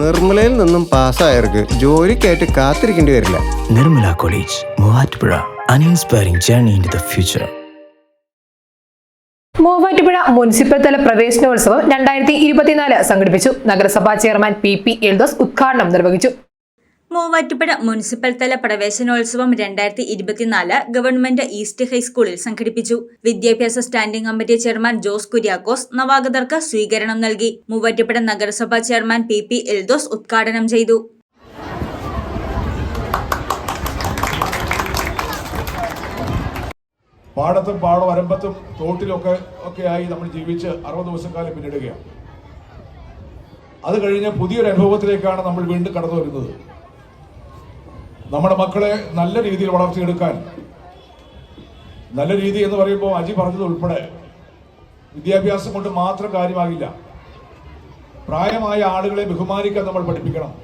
നിർമ്മലയിൽ നിന്നും പാസ്സായവർക്ക് ജോലിക്കായിട്ട് കാത്തിരിക്കേണ്ടി വരില്ല. Nirmala college Muvattupuzha. Uninspiring journey in the future future. Muvattupuzha municipal തല പ്രവേശനോത്സവം രണ്ടായിരത്തി ഇരുപത്തിനാല് സംഘടിപ്പിച്ചു. നഗരസഭാ ചെയർമാൻ പി പി എൽദോസ് ഉദ്ഘാടനം നിർവഹിച്ചു. മൂവാറ്റുപുഴ മുനിസിപ്പൽ തല പ്രവേശനോത്സവം രണ്ടായിരത്തി ഇരുപത്തിനാല് ഗവൺമെന്റ് ഈസ്റ്റ് ഹൈസ്കൂളിൽ സംഘടിപ്പിച്ചു. വിദ്യാഭ്യാസ standing committee chairman Jose Kuriakose നവാഗതർക്ക് സ്വീകരണം നൽകി. മൂവാറ്റുപുഴ നഗരസഭാ ചെയർമാൻ പി പി എൽദോസ് ഉദ്ഘാടനം ചെയ്തു. പാടത്തും പാട വരമ്പത്തും തോട്ടിലൊക്കെ ഒക്കെ ആയി നമ്മൾ ജീവിച്ച് അറുപത് ദിവസക്കാലം പിന്നിടുകയാണ്. അത് കഴിഞ്ഞ് പുതിയൊരു അനുഭവത്തിലേക്കാണ് നമ്മൾ വീണ്ടും കടന്നു വരുന്നത് നമ്മുടെ മക്കളെ നല്ല രീതിയിൽ വളർത്തിയെടുക്കാൻ. നല്ല രീതി എന്ന് പറയുമ്പോൾ അജി പറഞ്ഞത് ഉൾപ്പെടെ. വിദ്യാഭ്യാസം കൊണ്ട് മാത്രം കാര്യമാകില്ല. പ്രായമായ ആളുകളെ ബഹുമാനിക്കാൻ നമ്മൾ പഠിപ്പിക്കണം.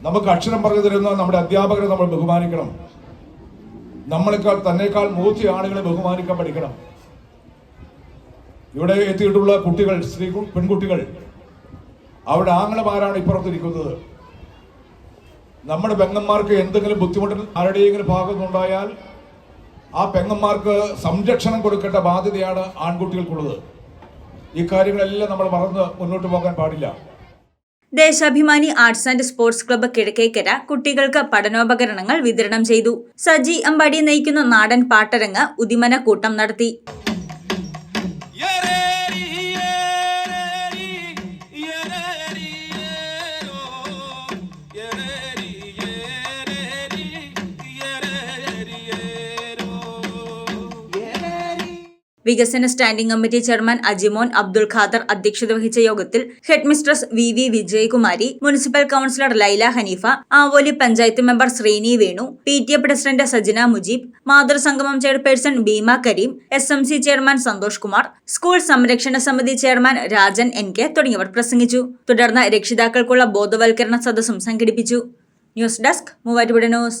നമുക്ക് അക്ഷരം പറഞ്ഞു തരുന്ന നമ്മുടെ അധ്യാപകരെ നമ്മൾ ബഹുമാനിക്കണം. നമ്മളെക്കാൾ തന്നേക്കാൾ മൂത്തി ആളുകളെ ബഹുമാനിക്കാൻ പഠിക്കണം. ഇവിടെ എത്തിയിട്ടുള്ള കുട്ടികൾ സ്ത്രീ പെൺകുട്ടികൾ. അവിടെ ആങ്ങളമാരാണ് ഇപ്പുറത്തിരിക്കുന്നത്. നമ്മുടെ പെങ്ങന്മാർക്ക് എന്തെങ്കിലും ബുദ്ധിമുട്ട് ആരുടെയെങ്കിലും ഭാഗത്തുനിന്നുണ്ടായാൽ ആ പെങ്ങന്മാർക്ക് സംരക്ഷണം കൊടുക്കേണ്ട ബാധ്യതയാണ് ആൺകുട്ടികൾക്കുള്ളത്. ഈ കാര്യങ്ങളെല്ലാം നമ്മൾ മറന്ന് മുന്നോട്ട് പോകാൻ പാടില്ല. Deshabhimani arts and sports club Kizhakkekara കുട്ടികൾക്ക് പഠനോപകരണങ്ങൾ വിതരണം ചെയ്തു. സജി അമ്പാടി നയിക്കുന്ന നാടൻ പാട്ടരങ്ങ് ഉദിമന കൂട്ടം നടത്തി. വികസന standing committee chairman Ajimon Abdul Khader അധ്യക്ഷത വഹിച്ച യോഗത്തിൽ head mistress V V Vijayakumari municipal councillor Laila Haneefa Avoli panchayat member Sreeni Venu P T A president Sajana Mujeeb മാതൃസംഗമം chairperson Bheema Kareem S M C chairman Santhosh Kumar school സംരക്ഷണ സമിതി chairman Rajan N K തുടങ്ങിയവർ പ്രസംഗിച്ചു. തുടർന്ന് രക്ഷിതാക്കൾക്കുള്ള ബോധവൽക്കരണ സദസ്സും സംഘടിപ്പിച്ചു. News desk Muvattupuzha news.